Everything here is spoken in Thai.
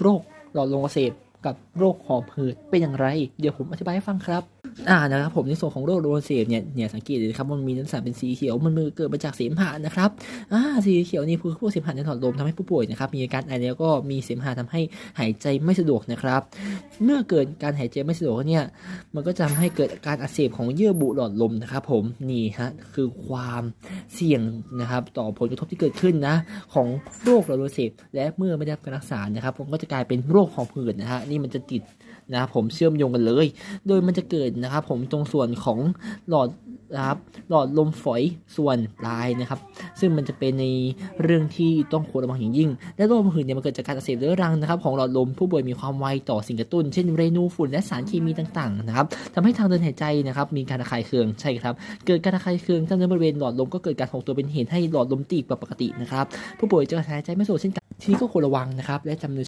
โรคหลอดลมอักเสบกับโรคหอบหืดเป็นอย่างไร เดี๋ยวผมอธิบายให้ฟังครับ อ่านะครับผมในส่วนของโรคลมอักเสบเนี่ยเนี่ยสังเกตเลยครับมันมีลักษณะเป็นสีเขียวมันมือเกิดมาจากเสมหะนะครับอ่าสีเขียวนี่คือพวกเสมหะในหลอดลมทำให้ผู้ป่วยนะครับมีอาการไอแล้วก็มีเสมหะทำให้หายใจไม่สะดวกนะครับ เมื่อเกิดการหายใจไม่สะดวกเนี่ยมันก็จะทำให้เกิดอาการอักเสบของเยื่อบุหลอดลมนะครับ ผมนี่ฮะคือความเสี่ยงนะครับต่อผลกระทบที่เกิดขึ้นนะของโรคหลอดลมอักเสบและเมื่อไม่ได้รับการรักษานะครับมันก็จะกลายเป็นโรคหอบหืดนะฮะนี่มันจะติดนะครับผมเชื่อมโยงกันเลย โดยมันจะเกิดนะครับ ผมตรงส่วนของหลอดนะครับหลอดลมฝอยส่วนปลายนะครับ ซึ่งมันจะเป็นในเรื่องที่ต้องควรระวังอย่างยิ่ง และโรคหืดเนี่ยมันเกิดจากการอักเสบเรื้อรังนะครับ ของหลอดลมผู้ป่วยมีความไวต่อสิ่งกระตุ้น เช่นเรนูฝุ่นและสารเคมีต่างๆนะครับทำให้ทางเดินหายใจนะครับ มีการระคายเคืองใช่ครับ เกิดการระคายเคืองกล้ามเนื้อบริเวณหลอดลมก็เกิดการหดตัวเป็นเหตุให้หลอดลมตีบกว่าปกตินะครับผู้ป่วยจะหายใจไม่สะดวกเช่นกันทีนี้ก็ควรระวังนะครับ และจำเน